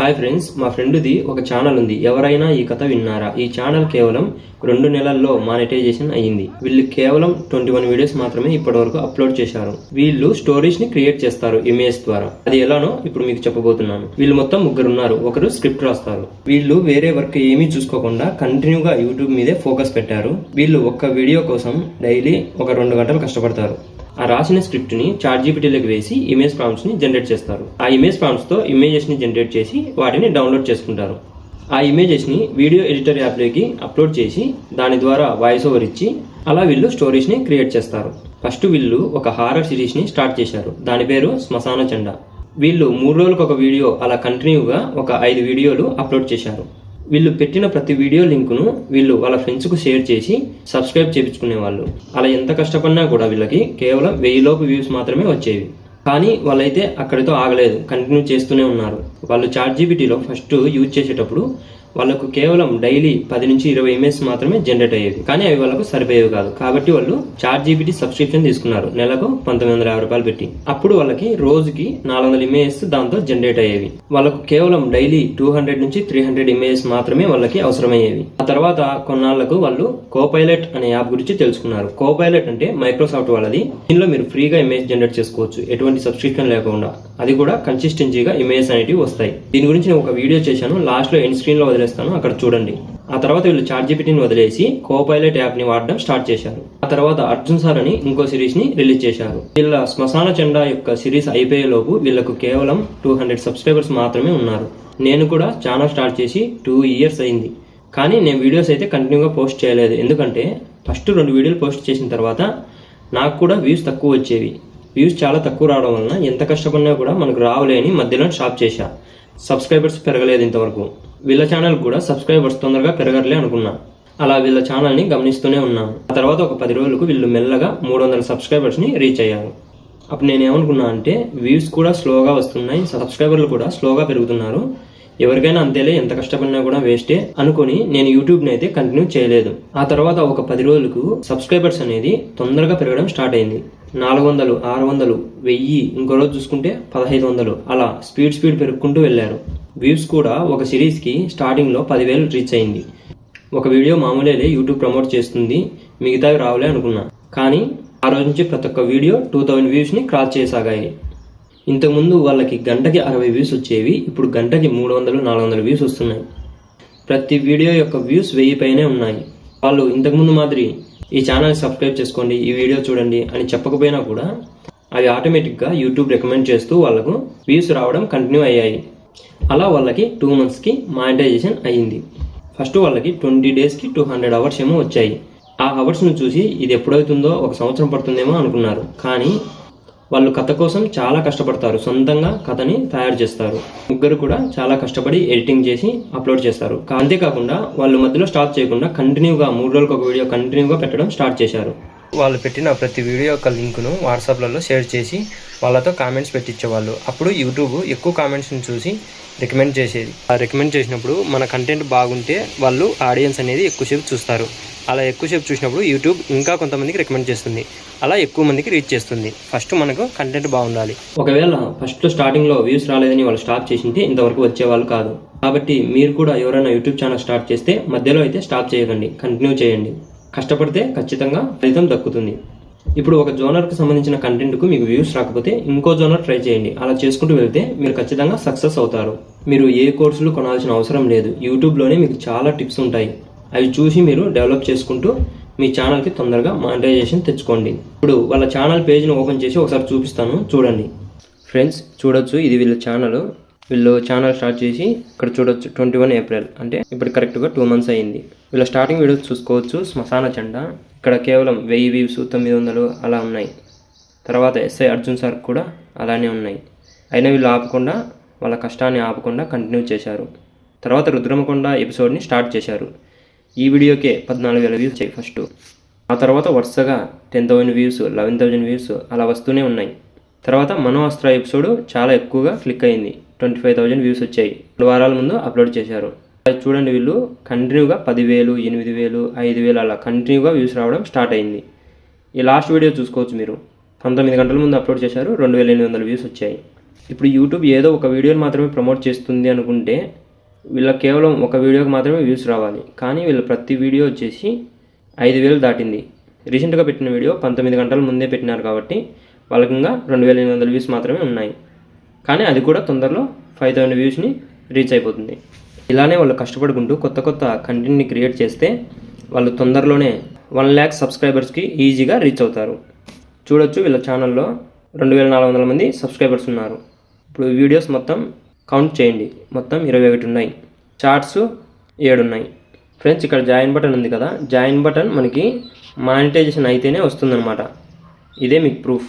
Hi friends మా ఫ్రెండ్ది ఒక channel ఉంది. ఎవరైనా ఈ కథ విన్నారా? ఈ ఛానల్ కేవలం రెండు నెలల్లో మానిటైజేషన్ అయ్యింది. వీళ్ళు కేవలం ట్వంటీ వన్ వీడియోస్ మాత్రమే ఇప్పటివరకు అప్లోడ్ చేశారు. వీళ్ళు స్టోరీస్ని క్రియేట్ చేస్తారు ఇమేజ్ ద్వారా. అది ఎలానో ఇప్పుడు మీకు చెప్పబోతున్నాను. వీళ్ళు మొత్తం ముగ్గురు ఉన్నారు ఒకరు స్క్రిప్ట్ రాస్తారు. వీళ్ళు వేరే వర్క్ ఏమీ చూసుకోకుండా కంటిన్యూగా యూట్యూబ్ మీదే ఫోకస్ పెట్టారు. వీళ్ళు ఒక్క వీడియో కోసం డైలీ ఒక రెండు గంటలు కష్టపడతారు. ఆ రాసిన స్క్రిప్ట్ని చార్ట్ జీపీటీలోకి వేసి ఇమేజ్ ప్రాంప్ట్స్ని జనరేట్ చేస్తారు. ఆ ఇమేజ్ ప్రాంప్ట్స్తో ఇమేజెస్ని జనరేట్ చేసి వాటిని డౌన్లోడ్ చేసుకుంటారు. ఆ ఇమేజెస్ని వీడియో ఎడిటర్ యాప్లోకి అప్లోడ్ చేసి దాని ద్వారా వాయిస్ ఓవర్ ఇచ్చి అలా వీళ్ళు స్టోరీస్ని క్రియేట్ చేస్తారు. ఫస్ట్ వీళ్ళు ఒక హారర్ సిరీస్ని స్టార్ట్ చేశారు. దాని పేరు శ్మశాన చండ. వీళ్ళు మూడు రోజులకు ఒక వీడియో అలా కంటిన్యూగా ఒక ఐదు వీడియోలు అప్లోడ్ చేశారు. వీళ్ళు పెట్టిన ప్రతి వీడియో లింకును వీళ్ళు వాళ్ళ ఫ్రెండ్స్కు షేర్ చేసి సబ్స్క్రైబ్ చేయించుకునే వాళ్ళు. అలా ఎంత కష్టపడినా కూడా వీళ్ళకి కేవలం వెయ్యిలోపు వ్యూస్ మాత్రమే వచ్చేవి. కానీ వాళ్ళైతే అక్కడితో ఆగలేదు. కంటిన్యూ చేస్తూనే ఉన్నారు. వాళ్ళు చాట్ జీబీటీలో ఫస్ట్ యూజ్ చేసేటప్పుడు వాళ్ళకు కేవలం డైలీ పది నుంచి ఇరవై ఎంఎస్ మాత్రమే జనరేట్ అయ్యేవి. కానీ అవి వాళ్ళకు సరిపోయేవి కాదు. కాబట్టి వాళ్ళు చార్ట్ జీబీటీ సబ్స్క్రిప్షన్ తీసుకున్నారు. నెలకు పంతొమ్మిది వందల యాభై రూపాయలు పెట్టి. అప్పుడు వాళ్ళకి రోజుకి నాలుగు వందల ఎంఏఎస్ దాంతో జనరేట్ అయ్యేవి. వాళ్ళకు కేవలం డైలీ టూ హండ్రెడ్ నుంచి త్రీ హండ్రెడ్ ఎంఏఎస్ మాత్రమే వాళ్ళకి అవసరమయ్యేవి. ఆ తర్వాత కొన్నాళ్ళకు వాళ్ళు కోపైలట్ అనే యాప్ గురించి తెలుసుకున్నారు. కోపైలట్ అంటే మైక్రోసాఫ్ట్ వాళ్ళది. దీనిలో మీరు ఫ్రీగా ఇమేజ్ జనరేట్ చేసుకోవచ్చు. ఎటువంటి సబ్స్క్రిప్షన్ లేకుండా. అది కూడా కన్సిస్టెన్సీగా ఇమేజ్ అనేటివి వస్తాయి. దీని గురించి నేను ఒక వీడియో చేశాను. లాస్ట్లో ఎండ్ స్క్రీన్లో వదిలేస్తాను. అక్కడ చూడండి. ఆ తర్వాత వీళ్ళు చార్ట్ జీపీటీని వదిలేసి కోపైలట్ యాప్ని వాడడం స్టార్ట్ చేశారు. ఆ తర్వాత అర్జున్ సార్ అని ఇంకో సిరీస్ని రిలీజ్ చేశారు. వీళ్ళ శ్మశాన చండా యొక్క సిరీస్ అయిపోయే లోపు వీళ్ళకు కేవలం టూ హండ్రెడ్ సబ్స్క్రైబర్స్ మాత్రమే ఉన్నారు. నేను కూడా ఛానల్ స్టార్ట్ చేసి టూ ఇయర్స్ అయింది. కానీ నేను వీడియోస్ అయితే కంటిన్యూగా పోస్ట్ చేయలేదు. ఎందుకంటే ఫస్ట్ రెండు వీడియోలు పోస్ట్ చేసిన తర్వాత నాకు కూడా వ్యూస్ తక్కువ వచ్చేవి. వ్యూస్ చాలా తక్కువ రావడం వలన ఎంత కష్టపడినా కూడా మనకు రావలేని మధ్యలో షాప్ చేశా. సబ్స్క్రైబర్స్ పెరగలేదు ఇంతవరకు. వీళ్ళ ఛానల్ కూడా సబ్స్క్రైబర్స్ తొందరగా పెరగట్లే అనుకున్నా. అలా వీళ్ళ ఛానల్ని గమనిస్తూనే ఉన్నాను ఆ తర్వాత ఒక పది రోజులకు వీళ్ళు మెల్లగా మూడు వందల సబ్స్క్రైబర్స్ని రీచ్ అయ్యారు. అప్పుడు నేను ఏమనుకున్నా అంటే వ్యూస్ కూడా స్లోగా వస్తున్నాయి సబ్స్క్రైబర్లు కూడా స్లోగా పెరుగుతున్నారు. ఎవరికైనా అంతేలే ఎంత కష్టపడినా కూడా వేస్టే అనుకొని నేను యూట్యూబ్ని అయితే కంటిన్యూ చేయలేదు. ఆ తర్వాత ఒక పది రోజులకు సబ్స్క్రైబర్స్ అనేది తొందరగా పెరగడం స్టార్ట్ అయింది. నాలుగు వందలు ఆరు వందలు వెయ్యి ఇంకో రోజు చూసుకుంటే పదహైదు వందలు అలా స్పీడ్ స్పీడ్ పెరుగుకుంటూ వెళ్ళారు. వ్యూస్ కూడా ఒక సిరీస్కి స్టార్టింగ్లో పదివేలు రీచ్ అయింది. ఒక వీడియో మామూలే యూట్యూబ్ ప్రమోట్ చేస్తుంది. మిగతావి రావులే అనుకున్నా. కానీ ఆ రోజు నుంచి ప్రతి ఒక్క వీడియో టూ థౌజండ్ వ్యూస్ని క్రాస్ చేసాగాయి. ఇంతకుముందు వాళ్ళకి గంటకి అరవై వ్యూస్ వచ్చేవి ఇప్పుడు గంటకి మూడు వందలు నాలుగు వందల వ్యూస్ వస్తున్నాయి. ప్రతి వీడియో యొక్క వ్యూస్ వెయ్యి పైనే ఉన్నాయి. వాళ్ళు ఇంతకుముందు మాదిరి ఈ ఛానల్ సబ్స్క్రైబ్ చేసుకోండి ఈ వీడియో చూడండి అని చెప్పకపోయినా కూడా అవి ఆటోమేటిక్గా యూట్యూబ్ రికమెండ్ చేస్తూ వాళ్ళకు వ్యూస్ రావడం కంటిన్యూ అయ్యాయి. అలా వాళ్ళకి టూ మంత్స్కి మానిటైజేషన్ అయ్యింది. ఫస్ట్ వాళ్ళకి ట్వంటీ డేస్కి టూ హండ్రెడ్ అవర్స్ ఏమో వచ్చాయి. ఆ అవర్స్ను చూసి ఇది ఎప్పుడవుతుందో ఒక సంవత్సరం పడుతుందేమో అనుకున్నారు. కానీ వాళ్ళు కథ కోసం చాలా కష్టపడతారు. సొంతంగా కథని తయారు చేస్తారు. ముగ్గురు కూడా చాలా కష్టపడి ఎడిటింగ్ చేసి అప్లోడ్ చేస్తారు. అంతేకాకుండా వాళ్ళు మధ్యలో స్టాప్ చేయకుండా కంటిన్యూగా మూడు రోజులకు ఒక వీడియో కంటిన్యూగా పెట్టడం స్టార్ట్ చేశారు. వాళ్ళు పెట్టిన ప్రతి వీడియో యొక్క లింకును వాట్సాప్లలో షేర్ చేసి వాళ్ళతో కామెంట్స్ పెట్టించేవాళ్ళు. అప్పుడు యూట్యూబ్ ఎక్కువ కామెంట్స్ని చూసి రికమెండ్ చేసేది. ఆ రికమెండ్ చేసినప్పుడు మన కంటెంట్ బాగుంటే వాళ్ళు ఆడియన్స్ అనేది ఎక్కువసేపు చూస్తారు. అలా ఎక్కువసేపు చూసినప్పుడు యూట్యూబ్ ఇంకా కొంతమందికి రికమెండ్ చేస్తుంది. అలా ఎక్కువ మందికి రీచ్ చేస్తుంది. ఫస్ట్ మనకు కంటెంట్ బాగుండాలి. ఒకవేళ ఫస్ట్ స్టార్టింగ్లో వ్యూస్ రాలేదని వాళ్ళు స్టాప్ చేసింటే ఇంతవరకు వచ్చేవాళ్ళు కాదు. కాబట్టి మీరు కూడా ఎవరైనా యూట్యూబ్ ఛానల్ స్టార్ట్ చేస్తే మధ్యలో అయితే స్టాప్ చేయకండి. కంటిన్యూ చేయండి. కష్టపడితే ఖచ్చితంగా ఫలితం దక్కుతుంది. ఇప్పుడు ఒక జోనర్కి సంబంధించిన కంటెంట్కు మీకు వ్యూస్ రాకపోతే ఇంకో జోనర్ ట్రై చేయండి. అలా చేసుకుంటూ వెళ్తే మీరు ఖచ్చితంగా సక్సెస్ అవుతారు. మీరు ఏ కోర్సులు కొనాల్సిన అవసరం లేదు. యూట్యూబ్లోనే మీకు చాలా టిప్స్ ఉంటాయి. అవి చూసి మీరు డెవలప్ చేసుకుంటూ మీ ఛానల్కి తొందరగా మానిటైజేషన్ తెచ్చుకోండి. ఇప్పుడు వాళ్ళ ఛానల్ పేజ్ని ఓపెన్ చేసి ఒకసారి చూపిస్తాను. చూడండి. ఫ్రెండ్స్ చూడొచ్చు. ఇది వీళ్ళ ఛానల్. వీళ్ళు ఛానల్ స్టార్ట్ చేసి ఇక్కడ చూడొచ్చు ట్వంటీ వన్ ఏప్రిల్ అంటే ఇప్పుడు కరెక్ట్గా టూ మంత్స్ అయింది వీళ్ళ స్టార్టింగ్ వీడియోస్ చూసుకోవచ్చు శ్మశాన చండ. ఇక్కడ కేవలం వెయ్యి వ్యూస్ తొమ్మిది వందలు అలా ఉన్నాయి. తర్వాత ఎస్ఐ అర్జున్ సార్ కూడా అలానే ఉన్నాయి. అయినా వీళ్ళు ఆపకుండా వాళ్ళ కష్టాన్ని ఆపకుండా కంటిన్యూ చేశారు. తర్వాత రుద్రమకొండ ఎపిసోడ్ని స్టార్ట్ చేశారు. ఈ వీడియోకే పద్నాలుగు వేల వ్యూస్ వచ్చాయి ఫస్ట్ ఆ తర్వాత వరుసగా ten thousand views eleven thousand views అలా వస్తూనే ఉన్నాయి. తర్వాత మనో అస్త్ర ఎపిసోడ్ చాలా ఎక్కువగా క్లిక్ అయింది. ట్వంటీ ఫైవ్ థౌజండ్ వ్యూస్ వచ్చాయి. రెండు వారాల ముందు అప్లోడ్ చేశారు. అది చూడండి వీళ్ళు కంటిన్యూగా పదివేలు ఎనిమిది వేలు ఐదు వేలు అలా కంటిన్యూగా వ్యూస్ రావడం స్టార్ట్ అయింది. ఈ లాస్ట్ వీడియో చూసుకోవచ్చు మీరు. పంతొమ్మిది గంటల ముందు అప్లోడ్ చేశారు రెండు వేల ఎనిమిది వందల వ్యూస్ వచ్చాయి. ఇప్పుడు యూట్యూబ్ ఏదో ఒక వీడియోని మాత్రమే ప్రమోట్ చేస్తుంది అనుకుంటే వీళ్ళ కేవలం ఒక వీడియోకి మాత్రమే వ్యూస్ రావాలి. కానీ వీళ్ళ ప్రతి వీడియో వచ్చేసి ఐదు వేలు దాటింది రీసెంట్గా పెట్టిన వీడియో పంతొమ్మిది గంటల ముందే పెట్టినారు కాబట్టి వాళ్ళకి ఇంకా రెండు వేల ఎనిమిది వందల వ్యూస్ మాత్రమే ఉన్నాయి. కానీ అది కూడా తొందరలో ఫైవ్ థౌసండ్ వ్యూస్ని రీచ్ అయిపోతుంది. ఇలానే వాళ్ళు కష్టపడుకుంటూ కొత్త కొత్త కంటెంట్ని క్రియేట్ చేస్తే వాళ్ళు తొందరలోనే వన్ ల్యాక్ సబ్స్క్రైబర్స్కి ఈజీగా రీచ్ అవుతారు. చూడొచ్చు వీళ్ళ ఛానల్లో రెండు వేల నాలుగు వందల మంది సబ్స్క్రైబర్స్ ఉన్నారు. ఇప్పుడు వీడియోస్ మొత్తం కౌంట్ చేయండి. మొత్తం ఇరవై ఒకటి ఉన్నాయి. చార్ట్స్ ఏడు ఉన్నాయి. ఫ్రెండ్స్ ఇక్కడ జాయిన్ బటన్ ఉంది కదా. జాయిన్ బటన్ మనకి మానిటైజేషన్ అయితేనే వస్తుందన్నమాట. ఇదే మీకు ప్రూఫ్